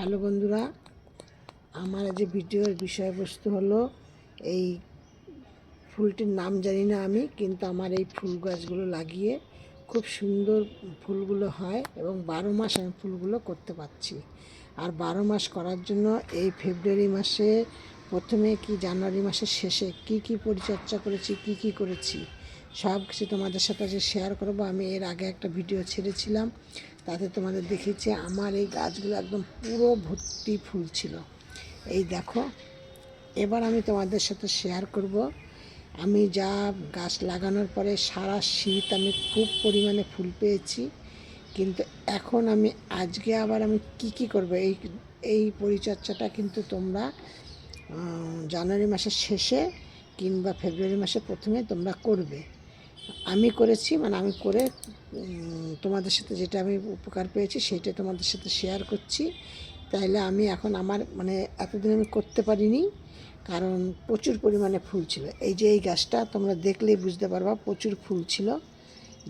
Hello বন্ধুরা, আমার যে ভিডিওর বিষয়বস্তু হলো এই ফুলটির নাম জানি না আমি, কিন্তু আমার এই ফুল গাছগুলো লাগিয়ে খুব সুন্দর ফুলগুলো হয় এবং বারো মাস আমি ফুলগুলো করতে পারছি। আর বারো মাস করার জন্য এই ফেব্রুয়ারি মাসে, প্রথমে কি জানুয়ারি মাসের শেষে কি কি পরিচর্যা করেছি, কি কি করেছি সব কিছু তোমাদের সাথে যে শেয়ার করব। আমি এর আগে একটা ভিডিও ছেড়েছিলাম তাতে তোমাদের দেখেছি আমার এই গাছগুলো একদম পুরো ভর্তি ফুল ছিল। এই দেখো, এবার আমি তোমাদের সাথে শেয়ার করব। আমি যা গাছ লাগানোর পরে সারা শীত আমি খুব পরিমাণে ফুল পেয়েছি, কিন্তু এখন আমি, আজকে আবার আমি কি কি করব, এই এই পরিচর্যাটা কিন্তু তোমরা জানুয়ারি মাসের শেষে কিংবা ফেব্রুয়ারি মাসের প্রথমে তোমরা করবে। আমি করেছি মানে আমি করে তোমাদের সাথে যেটা আমি উপকার পেয়েছি সেটা তোমাদের সাথে শেয়ার করছি। তাইলে আমি এখন আমার মানে এতদিন আমি করতে পারিনি, কারণ প্রচুর পরিমাণে ফুল ছিল। এই যে এই গাছটা তোমরা দেখলেই বুঝতে পারবা প্রচুর ফুল ছিল।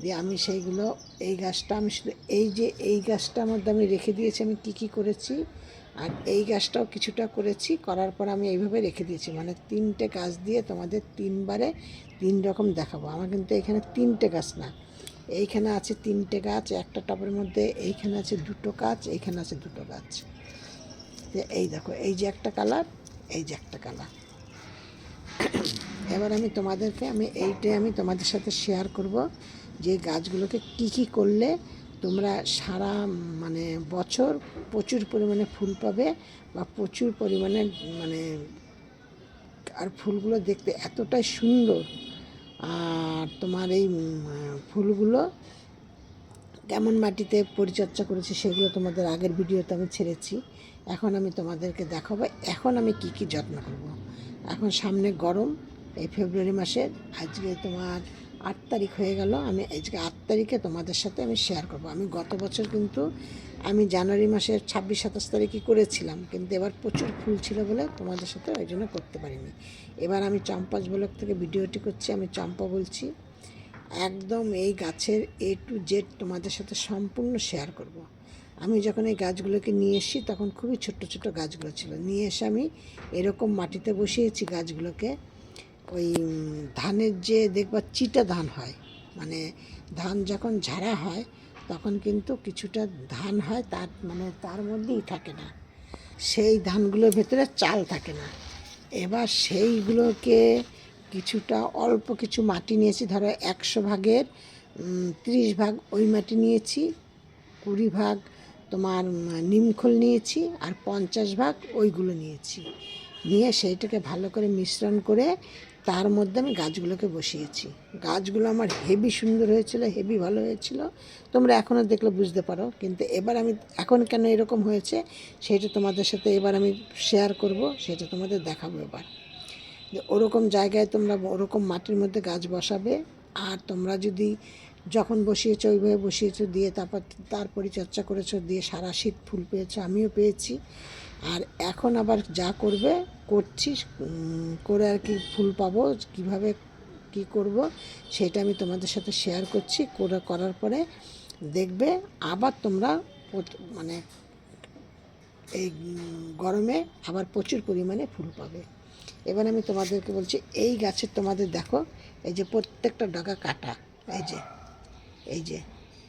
দিয়ে আমি সেইগুলো, এই গাছটা আমি শুধু, এই যে এই গাছটার মধ্যে আমি রেখে দিয়েছি, আমি কি কি করেছি আর এই গাছটাও কিছুটা করেছি, করার পর আমি এইভাবে রেখে দিয়েছি। মানে তিনটে গাছ দিয়ে তোমাদের তিনবারে তিন রকম দেখাবো। আমার কিন্তু এখানে তিনটে গাছ না, এইখানে আছে তিনটে গাছ, একটা টবের মধ্যে এইখানে আছে দুটো গাছ, এইখানে আছে দুটো গাছ। এই দেখো, এই যে একটা কালার, এই যে একটা কালার। এবার আমি তোমাদেরকে, আমি এইটাই আমি তোমাদের সাথে শেয়ার করব যে গাছগুলোকে কি কি করলে তোমরা সারা মানে বছর প্রচুর পরিমাণে ফুল পাবে বা প্রচুর পরিমাণে মানে আর ফুলগুলো দেখতে এতটাই সুন্দর। আর তোমার এই ফুলগুলো কেমন মাটিতে পরিচর্যা করেছি সেগুলো তোমাদের আগের ভিডিওতে আমি ছেড়েছি। এখন আমি তোমাদেরকে দেখাবো। এখন আমি কি কি যত্ন করব। এখন সামনে গরম। এই ফেব্রুয়ারি মাসের, আজকে তোমার আট তারিখ হয়ে গেল, আমি আজকে আট তারিখে তোমাদের সাথে আমি শেয়ার করব। আমি গত বছর কিন্তু আমি জানুয়ারি মাসের ছাব্বিশ, সাতাশ তারিখে করেছিলাম, কিন্তু এবার প্রচুর ফুল ছিল বলে তোমাদের সাথে ওই জন্য করতে পারিনি। এবার আমি চম্পাস ব্লক থেকে ভিডিওটি করছি, আমি চম্পা বলছি। একদম এই গাছের এ টু জেড তোমাদের সাথে সম্পূর্ণ শেয়ার করব। আমি যখন এই গাছগুলোকে নিয়ে এসি তখন খুবই ছোট্ট ছোট গাছগুলো ছিল। নিয়ে এসে আমি এরকম মাটিতে বসিয়েছি গাছগুলোকে। ওই ধানের যে দেখবা চিটা ধান হয় মানে ধান যখন ঝাড়া হয়, তখন কিন্তু কিছুটা ধান হয়, তার মানে তার মধ্যেই থাকে না। সেই ধানগুলোর ভেতরে চাল থাকে না। এবার সেইগুলোকে কিছুটা অল্প কিছু মাটি নিয়েছি, ধরো একশো ভাগের ত্রিশ ভাগ ওই মাটি নিয়েছি, কুড়ি ভাগ তোমার নিমখোল নিয়েছি আর পঞ্চাশ ভাগ ওইগুলো নিয়েছি। নিয়ে সেইটাকে ভালো করে মিশ্রণ করে তার মধ্যে আমি গাছগুলোকে বসিয়েছি। গাছগুলো আমার হেভি সুন্দর হয়েছিল, হেভি ভালো হয়েছিল। তোমরা এখনও দেখলে বুঝতে পারো, কিন্তু এবার আমি, এখন কেন এরকম হয়েছে সেটা তোমাদের সাথে এবার আমি শেয়ার করব, সেটা তোমাদের দেখাবো এবার। যে ওরকম জায়গায় তোমরা, ওরকম মাটির মধ্যে গাছ বসাবে, আর তোমরা যদি যখন বসিয়েছো ওইভাবে বসিয়েছো, দিয়ে তারপর, তার পরিচর্যা করেছ, দিয়ে সারা শীত ফুল পেয়েছ, আমিও পেয়েছি। আর এখন আবার যা করবে, করছি করে আর কি ফুল পাবো, কীভাবে কি করব সেটা আমি তোমাদের সাথে শেয়ার করছি, করে করার পরে দেখবে আবার তোমরা মানে এই গরমে আবার প্রচুর পরিমাণে ফুল পাবে। এবার আমি তোমাদেরকে বলছি, এই গাছের তোমাদের দেখো, এই যে প্রত্যেকটা ডগা কাটা, এই যে এই যে,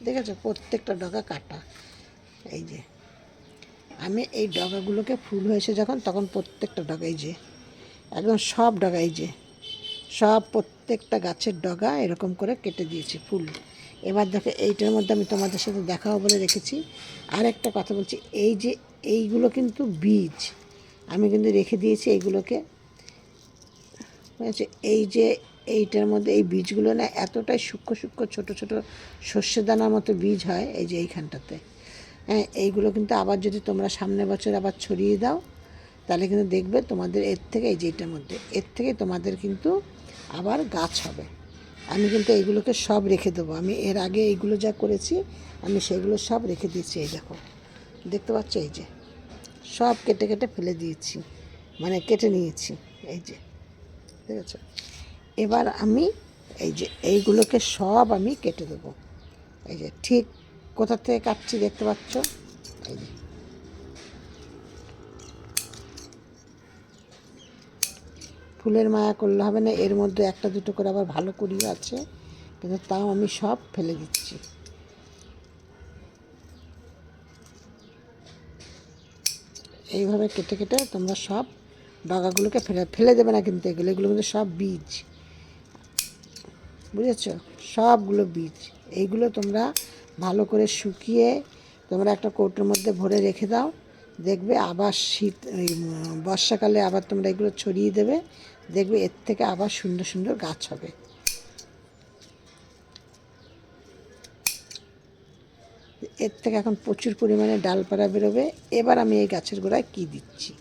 দেখেছ? প্রত্যেকটা ডগা কাটা, এই যে। আমি এই ডগাগুলোকে ফুল হয়েছে যখন, তখন প্রত্যেকটা ডগা এই যে, একদম সব ডগা এই যে, সব প্রত্যেকটা গাছের ডগা এরকম করে কেটে দিয়েছি ফুল। এবার দেখো, এইটার মধ্যে আমি তোমাদের সাথে দেখাও বলে রেখেছি। আর একটা কথা বলছি, এই যে এইগুলো কিন্তু বীজ, আমি কিন্তু রেখে দিয়েছি এইগুলোকে। হয়েছে এই যে এইটার মধ্যে, এই বীজগুলো না এতটাই সূক্ষ্ম সূক্ষ্ম ছোট ছোট শস্য দানার মতো বীজ হয়, এই যে এইখানটাতে। হ্যাঁ এইগুলো কিন্তু আবার যদি তোমরা সামনের বছর আবার ছড়িয়ে দাও, তাহলে কিন্তু দেখবে তোমাদের এর থেকে, এই যে এটার মধ্যে, এর থেকে তোমাদের কিন্তু আবার গাছ হবে। আমি কিন্তু এইগুলোকে সব রেখে দেবো। আমি এর আগে এইগুলো যা করেছি, আমি সেগুলো সব রেখে দিয়েছি, এই দেখো। দেখতে পাচ্ছ? এই যে, সব কেটে কেটে ফেলে দিয়েছি মানে কেটে নিয়েছি, এই যে ঠিক আছে এবার আমি এই যে, এইগুলোকে সব আমি কেটে দেবো। এই যে, ঠিক কোথা থেকে কাটছি দেখতে পাচ্ছ? এই যে। ফুলের মায়া করলে হবে না, এর মধ্যে একটা দুটো করে আবার ভালো করিও আছে, কিন্তু তাও আমি সব ফেলে দিচ্ছি। এইভাবে কেটে কেটে তোমরা সব ডগাগুলোকে ফেলে ফেলে দেবে না কিন্তু এগুলো এগুলো কিন্তু সব বীজ। বুঝেছ? সবগুলো বীজ। এইগুলো তোমরা ভালো করে শুকিয়ে তোমরা একটা কৌটোর মধ্যে ভরে রেখে দাও। দেখবে আবার শীত বর্ষাকালে আবার তোমরা এগুলো ছড়িয়ে দেবে। দেখবে এর থেকে আবার সুন্দর সুন্দর গাছ হবে। এর থেকে এখন প্রচুর পরিমাণে ডালপালা বেরোবে। এবার আমি এই গাছের গোড়ায় কী দিচ্ছি?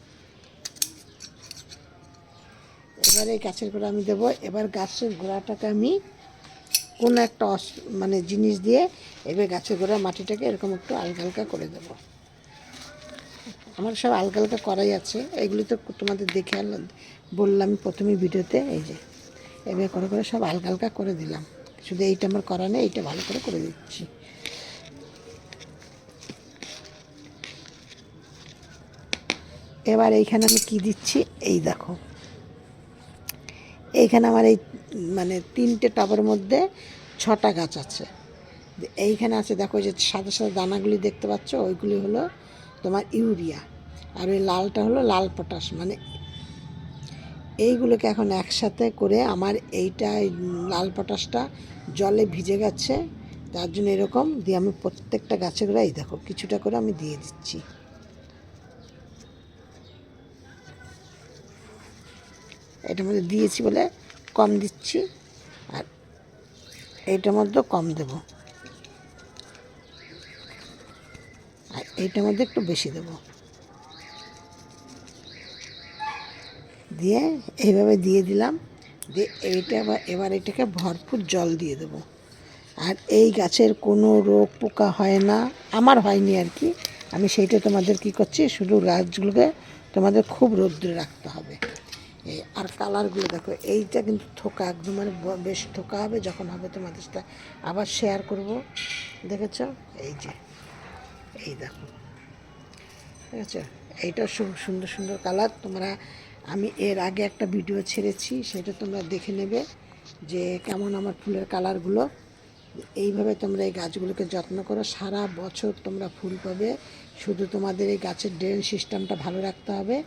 এবার এই গাছের গোড়া আমি দেবো। এবার গাছের গোড়াটাকে আমি কোনো একটা মানে জিনিস দিয়ে এবার গাছের গোড়া মাটিটাকে এরকম একটু আলগা হালকা করে দেবো। আমার সব আলগা হালকা করাই আছে। এগুলি তো তোমাদের দেখে বললাম প্রথমে ভিডিওতে, এই যে এবার করে করে সব আলগা হালকা করে দিলাম। শুধু এইটা আমার করা নেই, এইটা ভালো করে করে দিচ্ছি। এবার এইখানে আমি কি দিচ্ছি? এই দেখো। এইখানে আমার এই মানে তিনটে টবের মধ্যে ছটা গাছ আছে। এইখানে আছে, দেখো যে সাদা সাদা দানাগুলি দেখতে পাচ্ছ, ওইগুলি হলো তোমার ইউরিয়া। আর ওই লালটা হলো লাল পটাশ মানে এইগুলোকে এখন একসাথে করে আমার এইটা লাল পটাশটা জলে ভিজে গেছে, তার জন্য এরকম দিয়ে আমি প্রত্যেকটা গোড়ায় এই দেখো, কিছুটা করে আমি দিয়ে দিচ্ছি। এটার মধ্যে দিয়েছি বলে কম দিচ্ছি, আর এইটার মধ্যে কম দেব। আর এইটার মধ্যে একটু বেশি দেব। দিয়ে এইভাবে দিয়ে দিলাম, দিয়ে এইটা এবার এবার এটাকে ভরপুর জল দিয়ে দেবো। আর এই গাছের কোনো রোগ পোকা হয় না, আমার হয়নি আর কি। আমি সেইটা তোমাদের কি করছি, শুধু গাছগুলোকে তোমাদের খুব রৌদ্রে রাখতে হবে। আর কালারগুলো দেখো, এইটা কিন্তু থোকা একদম মানে বেশ থোকা হবে যখন হবে তোমাদের সাথে আবার শেয়ার করব। দেখেছ? এই যে, এই দেখো। ঠিক আছে এইটা সুন্দর সুন্দর কালার। তোমরা, আমি এর আগে একটা ভিডিও ছেড়েছি, সেটা তোমরা দেখে নেবে যে কেমন আমার ফুলের কালারগুলো। এইভাবে তোমরা এই গাছগুলোকে যত্ন করো। সারা বছর তোমরা ফুল পাবে। শুধু তোমাদের এই গাছের ড্রেন সিস্টেমটা ভালো রাখতে হবে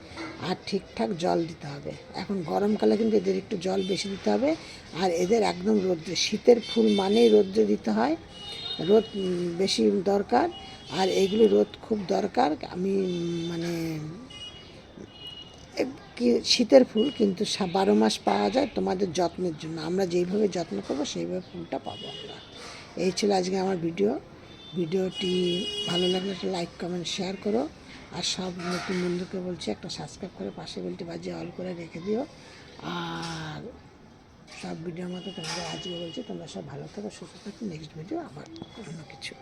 আর ঠিকঠাক জল দিতে হবে। এখন গরমকালে কিন্তু এদের একটু জল বেশি দিতে হবে আর এদের একদম রোদ্রে, শীতের ফুল মানেই রোদ্রে দিতে হয়। রোদ বেশি দরকার আর এইগুলি রোদ খুব দরকার। আমি মানে কি, শীতের ফুল কিন্তু বারো মাস পাওয়া যায় তোমাদের যত্নের জন্য। আমরা যেইভাবে যত্ন করব সেইভাবে ফুলটা পাবো আমরা। এই ছিল আজকে আমার ভিডিও। ভিডিওটি ভালো লাগলে একটা লাইক কমেন্ট শেয়ার করো। আর সব নতুন বন্ধুকে বলছি, একটা সাবস্ক্রাইব করে পাশে বেলটি বাজিয়ে অল করে রেখে দিও। আর সব ভিডিওর মতো তোমাদের আজকে বলছি, তোমরা সব ভালো থাকো, সুস্থ থাকো। নেক্সট ভিডিও আবার অন্য কিছু।